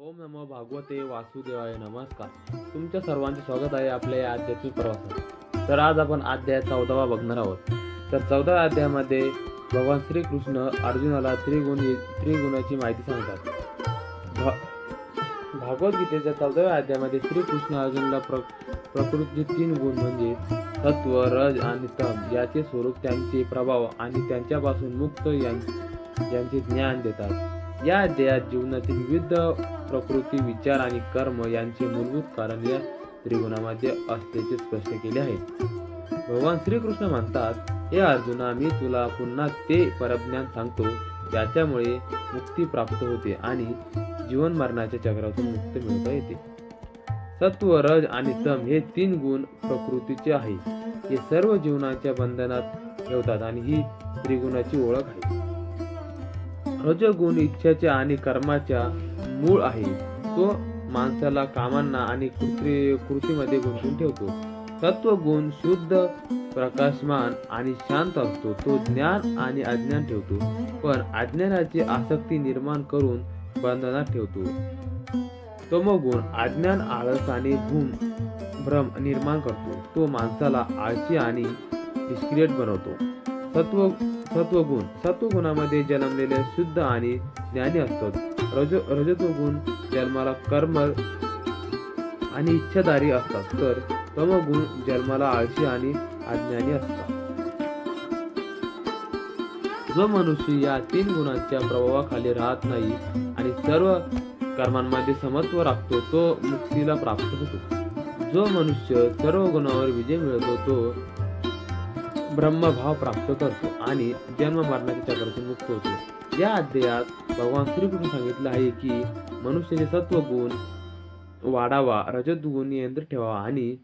ओम नमो भागवते वासुदेवाय नमस्कार. तुमच्या सर्वांचे स्वागत आहे आपल्या या आध्यात्मिक प्रवासात. तर आज आपण अध्याय चौदावा बघणार आहोत. तर चौदाव्या अध्यायामध्ये भगवान श्रीकृष्ण अर्जुनाला त्रिगुण त्रिगुणाची माहिती सांगतात. भा- भागवतगीतेच्या चौदाव्या अध्यायामध्ये श्रीकृष्ण अर्जुनला प्र प्रकृतीचे तीन गुण म्हणजे सत्व रज आणि तम याचे स्वरूप त्यांचे प्रभाव आणि त्यांच्यापासून मुक्त यांचे ज्ञान देतात. या अध्यायात जीवनातील विविध प्रकृती विचार आणि कर्म यांचे मूलभूत कारण या त्रिगुणामध्ये असल्याचे स्पष्ट केले आहे. भगवान श्रीकृष्ण म्हणतात हे अर्जुना मी तुला पुन्हा ते परज्ञान सांगतो ज्याच्यामुळे मुक्ती प्राप्त होते आणि जीवन मरणाच्या चक्रातून मुक्त मिळवता येते. सत्व रज आणि सम हे तीन गुण प्रकृतीचे आहे. हे सर्व जीवनाच्या बंधनात ठेवतात आणि ही त्रिगुणाची ओळख आहे. रजगुण इच्छाच्या आणि कर्माच्या मूळ आहे. तो माणसाला कामांना आणि कृती कृतीमध्ये गुंतून ठेवतो. तत्वगुण शुद्ध प्रकाशमान आणि शांत असतो. तो ज्ञान आणि अज्ञान ठेवतो. पण अज्ञानाची आसक्ती निर्माण करून बंधनात ठेवतो. तमोगुण अज्ञान आळस आणि भूम भ्रम निर्माण करतो. तो माणसाला आळशी आणि निष्क्रिय बनवतो. सत्व सत्वगुण. सत्वगुणामध्ये जन्मलेले शुद्ध आणि ज्ञानी असतात. रज रजतगुण जन्माला कर्म आणि इच्छादारी असतात. तर तमगुण जन्माला आळशी आणि अज्ञानी असतात. जो मनुष्य या तीन गुणांच्या प्रभावाखाली राहत नाही आणि सर्व कर्मांमध्ये समत्व राखतो तो मुक्तीला प्राप्त होतो. जो मनुष्य सर्व गुणावर विजय मिळवतो तो ब्रह्मभाव प्राप्त करतो आणि जन्म मरणाच्या चक्रातून मुक्त होतो. या अध्यायात भगवान श्रीकृष्ण सांगितलं आहे की मनुष्याचे सत्वगुण वाढावा रजतगुण नियंत्रित ठेवावा आणि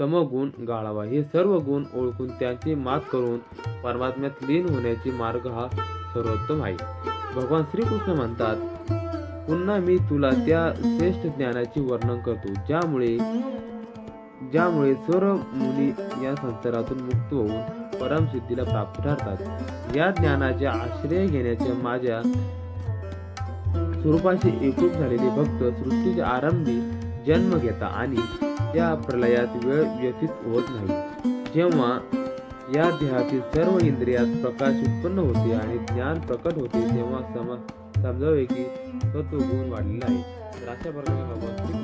तमगुण गाळावा. हे सर्व गुण ओळखून त्यांची मात करून परमात्म्यात लीन होण्याचे मार्ग हा सर्वोत्तम आहे. भगवान श्रीकृष्ण म्हणतात पुन्हा मी तुला त्या श्रेष्ठ ज्ञानाचे वर्णन करतो ज्यामुळे ज्यामुळे सर्व मुली या संसारातून मुक्त होऊन परमसिद्धीला प्राप्त ठरतात. या ज्ञानाचे आश्रय घेण्याच्या माझ्या स्वरूपाशी एकूण झालेले भक्त सृष्टीच्या आरंभी जन्म घेता आणि त्या प्रलयात वेळ व्यतीत होत नाही. जेव्हा या देहातील सर्व इंद्रियात प्रकाश उत्पन्न होते आणि ज्ञान प्रकट होते तेव्हा समज समजावे की सत्व गुण वाढलेला आहे. तर अशा प्रकारे भगवान